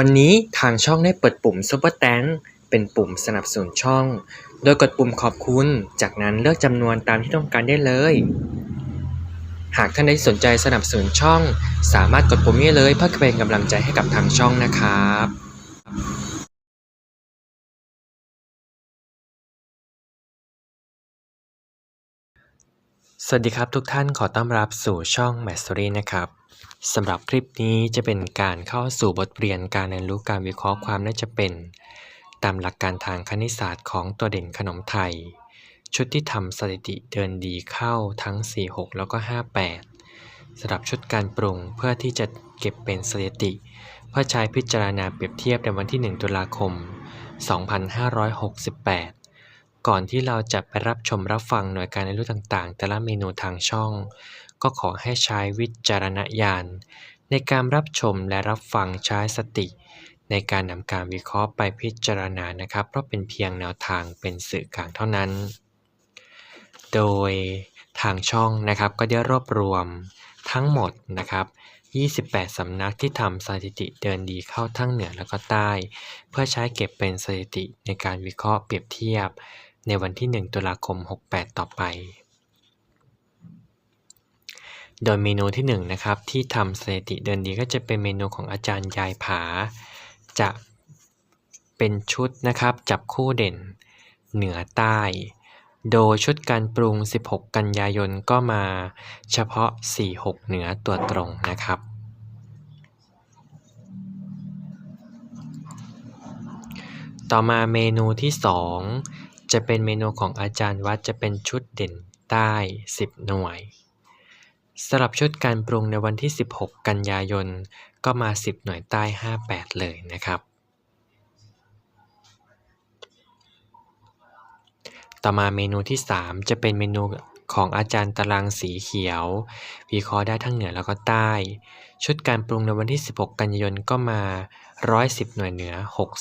วันนี้ทางช่องได้เปิดปุ่ม Super Thanks เป็นปุ่มสนับสนุนช่อง โดยกดปุ่มขอบคุณ จากนั้นเลือกจำนวนตามที่ต้องการได้เลย หากท่านใดสนใจสนับสนุนช่อง สามารถกดปุ่มนี้เลยเพื่อเป็นกำลังใจให้กับทางช่องนะครับ สวัสดีครับทุกท่านขอต้อนรับสู่ช่อง m a s t e r y นะครับสำหรับคลิปนี้จะเป็นการเข้าสู่บทเรียนการเรียนรู้การวิเคราะห์ความน่าจะเป็น ตามหลักการทางคณิตศาสตร์ของตัวเด่นขนมไทย ชุดที่ทำสถิติเดินดีเข้าทั้ง 46 แล้วก็ 58สำหรับชุดการปรุงเพื่อที่จะเก็บเป็นสถิติ เพื่อใช้พิจารณาเปรียบเทียบในวันที่ 1 ตุลาคม 2568 ก่อนที่เราจะไปรับชมรับฟังหน่วยการเรียนรู้ต่างๆ แต่ละเมนูทางช่อง ก็ขอให้ใช้วิจารณญาณ ในการรับชมและรับฟังใช้สติ ในการนำการวิเคราะห์ไปพิจารณานะครับ เพราะเป็นเพียงแนวทางเป็นสื่อกลางเท่านั้น โดยทางช่องนะครับก็ได้รวบรวมทั้งหมดนะครับ28 สำนักที่ทำสถิติเดินดีเข้าทั้งเหนือแล้วก็ใต้ เพื่อใช้เก็บเป็นสถิติในการวิเคราะห์เปรียบเทียบ ในวันที่ 1 ตุลาคม 68 ต่อไป โดยเมนูที่ 1 นะครับ ที่ทำสถิติเดินดีก็จะเป็นเมนูของอาจารย์ยายผา จะเป็นชุดนะครับ จับคู่เด่น เหนือใต้ โดยชุดการปรุง 16 กันยายนก็มาเฉพาะ 46 เหนือตัวตรงนะครับต่อมาเมนูที่ 2 จะเป็นเมนูของอาจารย์วัดจะเป็นชุดเด่นใต้ 10 หน่วยสำหรับชุดการปรุงในวันที่ 16 กันยายน ก็มา 10 หน่วยใต้ 58 เลยนะครับ ต่อมาเมนูที่ 3 จะเป็นเมนูของอาจารย์ตารางสีเขียว วิเคราะห์ได้ทั้งเหนือแล้วก็ใต้ ชุดการปรุงในวันที่ 16 กันยายนก็มา 110 หน่วยเหนือ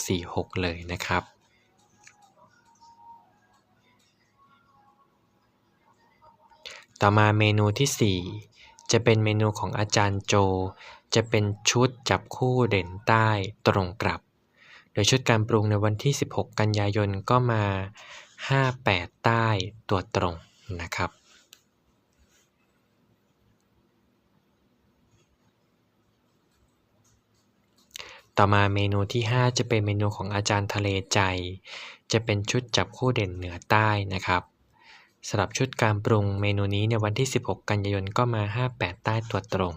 646 เลยนะครับ ต่อมาเมนูที่ 4 จะเป็นเมนูของอาจารย์โจ จะเป็นชุดจับคู่เด่นใต้ตรงกลับ โดยชุดการปรุงในวันที่ 16 กันยายนก็มา 58 ใต้ตัวตรงนะครับต่อมาเมนูที่ 5 จะเป็นเมนูของอาจารย์ทะเลใจ จะเป็นชุดจับคู่เด่นเหนือใต้นะครับ สำหรับชุดการปรุงเมนูนี้ในวันที่ 16 กันยายนก็มา 58 ใต้ตัวตรง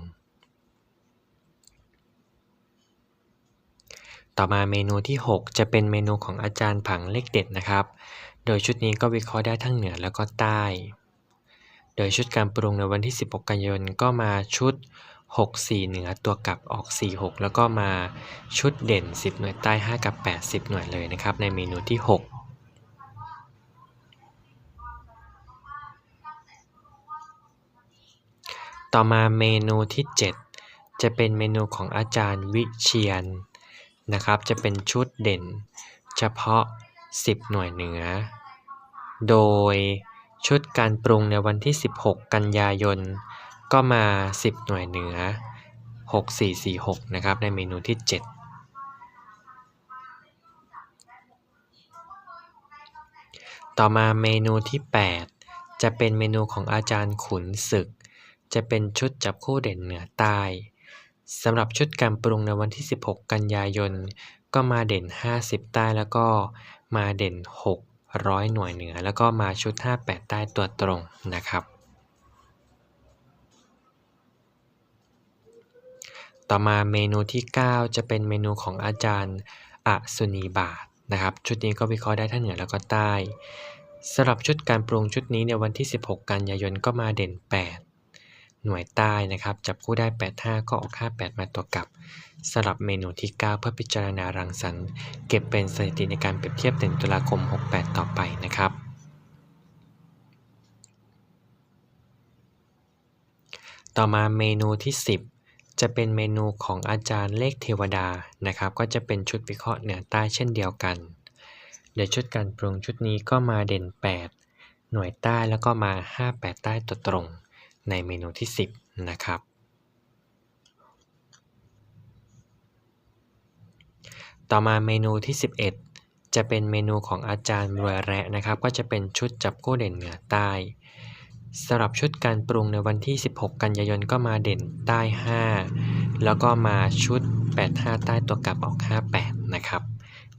ต่อมาเมนูที่ 6 จะเป็นเมนูของอาจารย์ผังเลขเด็ดนะครับ โดยชุดนี้ก็วิเคราะห์ได้ทั้งเหนือแล้วก็ใต้ โดยชุดการปรุงในวันที่ 16 กันยายนก็มาชุด 64 เหนือตัวกลับออก 46 แล้วก็มาชุดเด่น 10 หน่วยใต้ 5 กับ 80 หน่วยเลยนะครับในเมนูที่ 6 ต่อมาเมนูที่ 7 จะเป็นเมนูของอาจารย์วิเชียนนะครับ จะเป็นชุดเด่น เฉพาะ 10 หน่วยเหนือ โดยชุดการปรุงในวันที่ 16 กันยายน ก็มา 10 หน่วยเหนือ 6446 นะครับ ในเมนูที่ 7ต่อมาเมนูที่ 8 จะเป็นเมนูของอาจารย์ขุนศึก จะเป็นชุดจับคู่เด่นเหนือใต้สำหรับชุดการปรุงในวันที่ 16 กันยายน ก็มาเด่น 50 ใต้แล้วก็มาเด่น 600 หน่วยเหนือ แล้วก็มาชุด 58 ใต้ตัวตรงนะครับ ต่อมาเมนูที่ 9 จะเป็นเมนูของอาจารย์อสุนีบาทนะครับ ชุดนี้ก็วิเคราะห์ได้ทั้งเหนือแล้วก็ใต้สำหรับชุดการปรุงชุดนี้ในวันที่ 16 กันยายนก็มาเด่น 8 หน่วยใต้นะครับ จับคู่ได้ 85 ก็ออก 58 มาตัวกลับสำหรับเมนูที่ 9 เพื่อพิจารณารังสรรค์เก็บเป็นสถิติในการเปรียบเทียบ1ตุลาคม 68 ต่อไปนะครับ ต่อมาเมนูที่ 10 จะเป็นเมนูของอาจารย์เลขเทวดานะครับ ก็จะเป็นชุดวิเคราะห์เหนือใต้เช่นเดียวกัน เดี๋ยวชุดการปรุงชุดนี้ก็มาเด่น 8 หน่วยใต้แล้วก็มา 58 ใต้ตัวตรง ในเมนูที่ 10 นะครับ ต่อมาเมนูที่ 11 จะเป็นเมนูของอาจารย์รวยแระนะครับ ก็จะเป็นชุดจับคู่เด่นเหนือใต้สำหรับชุดการปรุงในวันที่ 16 กันยายนก็มาเด่นใต้ 5 แล้วก็มาชุด 85 ใต้ตัวกลับออก 58 นะครับ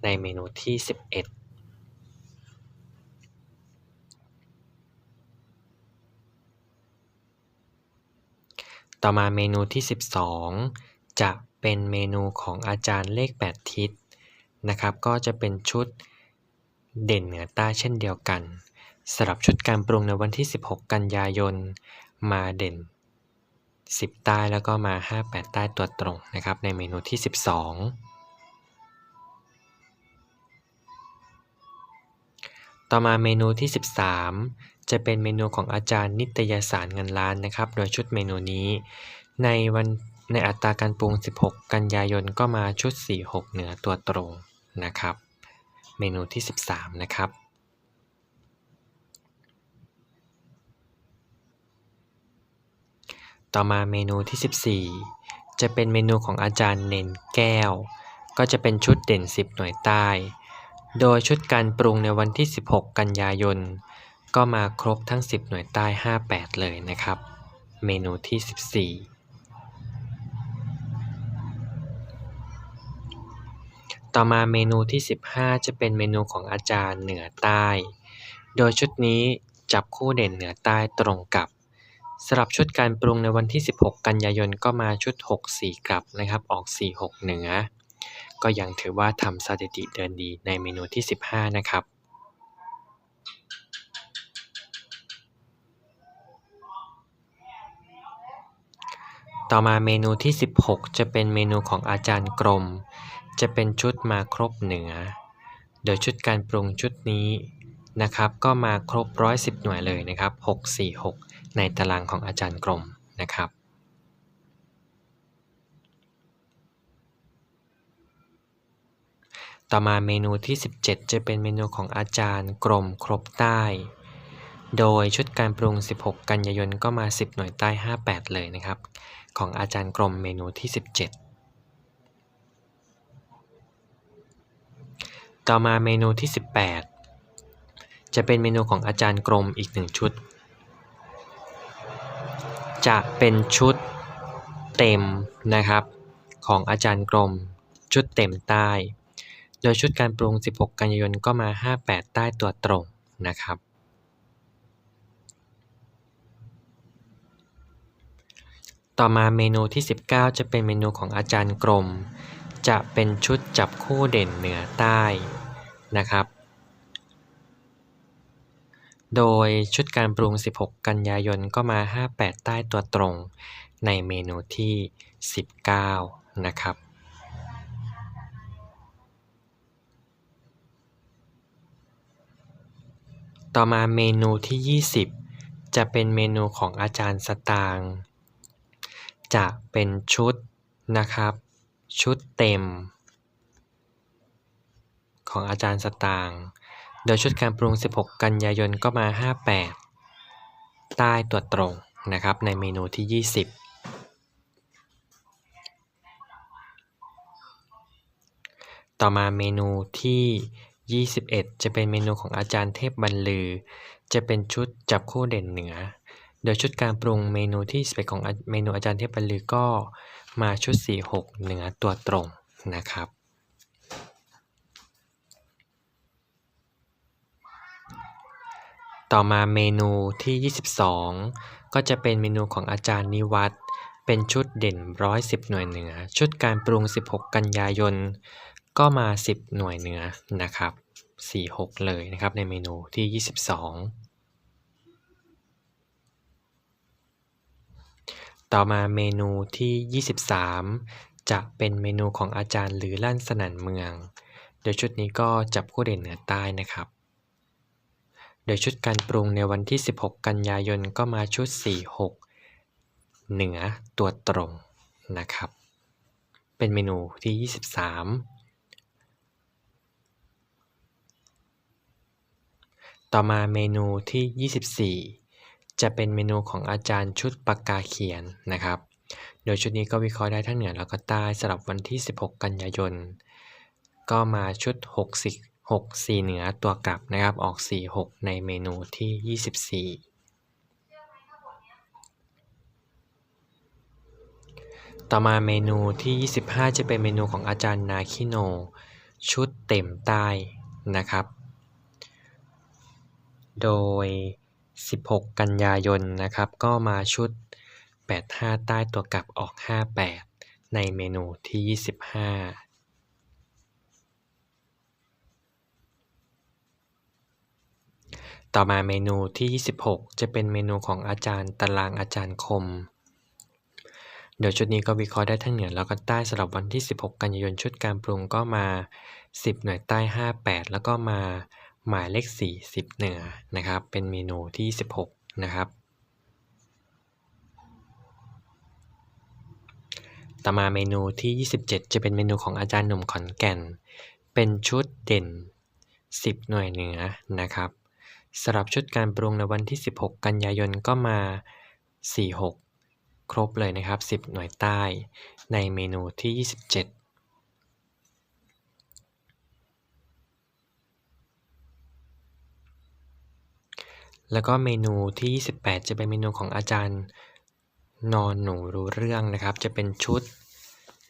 ในเมนูที่ 11 ต่อมาเมนูที่ 12 จะเป็นเมนูของอาจารย์เลข 8 ทิศนะครับ ก็จะเป็นชุดเด่นเหนือใต้เช่นเดียวกันสำหรับชุดการปรุงในวันที่ 16 กันยายน มาเด่น 10 ใต้แล้วก็มา 58 ใต้ตัวตรงนะครับ ในเมนูที่ 12 ต่อมาเมนูที่ 13 จะเป็นเมนูของอาจารย์นิตยสารเงินล้านนะครับ โดยชุดเมนูนี้ ในวันในอัตราการปรุง 16 กันยายนก็มาชุด 46 เหนือตัวตรงนะครับ เมนูที่ 13 นะครับต่อมาเมนูที่ 14 จะเป็นเมนูของอาจารย์เนนแก้ว ก็จะเป็นชุดเด่น 10 หน่วยใต้ โดยชุดการปรุงในวันที่ 16 กันยายน ก็มาครบทั้ง 10 หน่วยใต้ 58 เลยนะครับ เมนูที่ 14 ต่อมาเมนูที่ 15 จะเป็นเมนูของอาจารย์เหนือใต้ โดยชุดนี้จับคู่เด่นเหนือใต้ตรงกับสำหรับชุดการปรุงในวันที่ 16 กันยายนก็มาชุด 6 4 กลับนะครับ ออก 4 6 เหนือ ก็ยังถือว่าทำสถิติเดินดีในเมนูที่ 15 นะครับต่อมาเมนูที่ 16 จะเป็นเมนูของอาจารย์กรม จะเป็นชุดมาครบเหนือ โดยชุดการปรุงชุดนี้นะครับ ก็มาครบ 110 หน่วยเลยนะครับ 6 4 6 ในตารางของอาจารย์กรมนะครับ ต่อมาเมนูที่ 17 จะเป็นเมนูของอาจารย์กรมครบใต้ โดยชุดการปรุง 16 กันยายนก็มา 10 หน่วยใต้ 58 เลยนะครับ ของอาจารย์กรมเมนูที่ 17 ต่อมาเมนูที่ 18 จะเป็นเมนูของอาจารย์กรมอีกหนึ่งชุด จะเป็นชุดเต็มนะครับ ของอาจารย์กรมชุดเต็มใต้ โดยชุดการปรุง 16 กันยายนก็มา 58 ใต้ตัวตรงนะครับ ต่อมาเมนูที่ 19 จะเป็นเมนูของอาจารย์กรม จะเป็นชุดจับคู่เด่นเหนือใต้นะครับ โดยชุดการปรุง 16 กันยายนก็มา 58 ใต้ตัวตรงในเมนูที่ 19 นะครับ ต่อมาเมนูที่ 20 จะเป็นเมนูของอาจารย์สตาง จะเป็นชุดนะครับ ชุดเต็ม ของอาจารย์สตาง โดยชุดการปรุง 16 กันยายนก็มา 58 ใต้ตัวตรงนะครับในเมนูที่ 20ต่อมาเมนูที่ 21 จะเป็นเมนูของอาจารย์เทพบรรลือ จะเป็นชุดจับคู่เด่นเหนือ โดยชุดการปรุงเมนูที่11ของเมนูอาจารย์เทพบรรลือก็มาชุด 46 เหนือตัวตรงนะครับ ต่อมาเมนูที่ 22 ก็จะเป็นเมนูของอาจารย์นิวัฒเป็นชุดเด่น 110 หน่วยเหนือ ชุดการปรุง 16 กันยายน ก็มา 10 หน่วยเหนือนะครับ 46 เลยนะครับในเมนูที่ 22 ต่อมาเมนูที่ 23 จะเป็นเมนูของอาจารย์หรือลั่นสนั่นเมือง โดยชุดนี้ก็จับคู่เด่นเหนือใต้นะครับ โดยชุดการปรุงในวันที่ 16 กันยายนก็มาชุด 46 เหนือตัวตรงนะครับ เป็นเมนูที่ 23 ต่อมาเมนูที่ 24 จะเป็นเมนูของอาจารย์ชุดปากกาเขียนนะครับ โดยชุดนี้ก็วิเคราะห์ได้ทั้งเหนือแล้วก็ใต้สำหรับวันที่ 16 กันยายน ก็มาชุด6สิ6 4 เหนือตัวกลับนะครับ ออก 4 6 ในเมนูที่ 24ต่อมาเมนูที่ 25 จะเป็นเมนูของอาจารย์นาคิโน ชุดเต็มใต้นะครับ โดย 16 กันยายนนะครับ ก็มาชุด 85 ใต้ตัวกลับออก 58 ในเมนูที่ 25ต่อมาเมนูที่ 26 จะเป็นเมนูของอาจารย์ตารางอาจารย์คม เดี๋ยวชุดนี้ก็วิเคราะห์ได้ทั้งเหนือแล้วก็ใต้สำหรับวันที่ 16 กันยายนชุดการปรุงก็มา 10 หน่วยใต้ 58 แล้วก็มา หมายเลข 40 เหนือนะครับ เป็นเมนูที่ 16 นะครับ ต่อมาเมนูที่ 27 จะเป็นเมนูของอาจารย์หนุ่มขอนแก่น เป็นชุดเด่น 10 หน่วยเหนือนะครับสำหรับชุดการปรุงในวันที่ 16 กันยายนก็มา 46 ครบเลยนะครับ 10 หน่วยใต้ ในเมนูที่ 27 แล้วก็เมนูที่ 28 จะเป็นเมนูของอาจารย์นอนหนูรู้เรื่องนะครับ จะเป็นชุด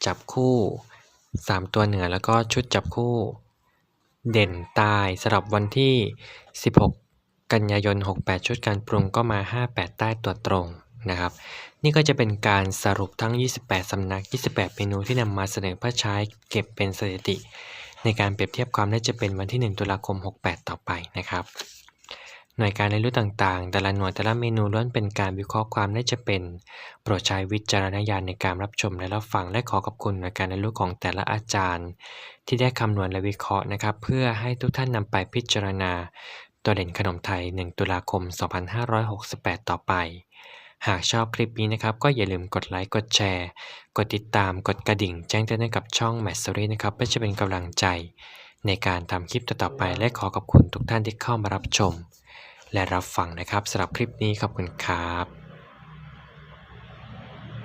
จับคู่ 3 ตัวเหนือแล้วก็ชุดจับคู่ เด่นใต้สำหรับวันที่ 16 กันยายน 68 ชุดการปรุงก็มา 58 ใต้ตัวตรงนะครับ นี่ก็จะเป็นการสรุปทั้ง 28 สำนัก 28 เมนูที่นำมาเสนอเพื่อใช้เก็บเป็นสถิติ ในการเปรียบเทียบความน่าจะเป็นวันที่ 1 ตุลาคม 68 ต่อไปนะครับ หน่วยการเรียนรู้ต่างๆ แต่ละหน่วยแต่ละเมนูล้วนเป็นการวิเคราะห์ความน่าจะเป็น โปรดใช้วิจารณญาณในการรับชมและรับฟังและขอขอบคุณหน่วยการเรียนรู้ของแต่ละอาจารย์ ที่ได้คำนวณและวิเคราะห์นะครับ เพื่อให้ทุกท่านนำไปพิจารณา ตัวเด่นขนมไทย 1 ตุลาคม 2568 ต่อไป หากชอบคลิปนี้นะครับ ก็อย่าลืมกดไลค์กดแชร์ กดติดตามกดกระดิ่ง แจ้งเตือนให้กับช่อง m a t s o r y นะครับเพื่อจะเป็นกำลังใจในการทำคลิปต่อๆไปและขอขอบคุณทุกท่านที่เข้ามารับชม และรับฟังนะครับสำหรับคลิปนี้ขอบคุณครับ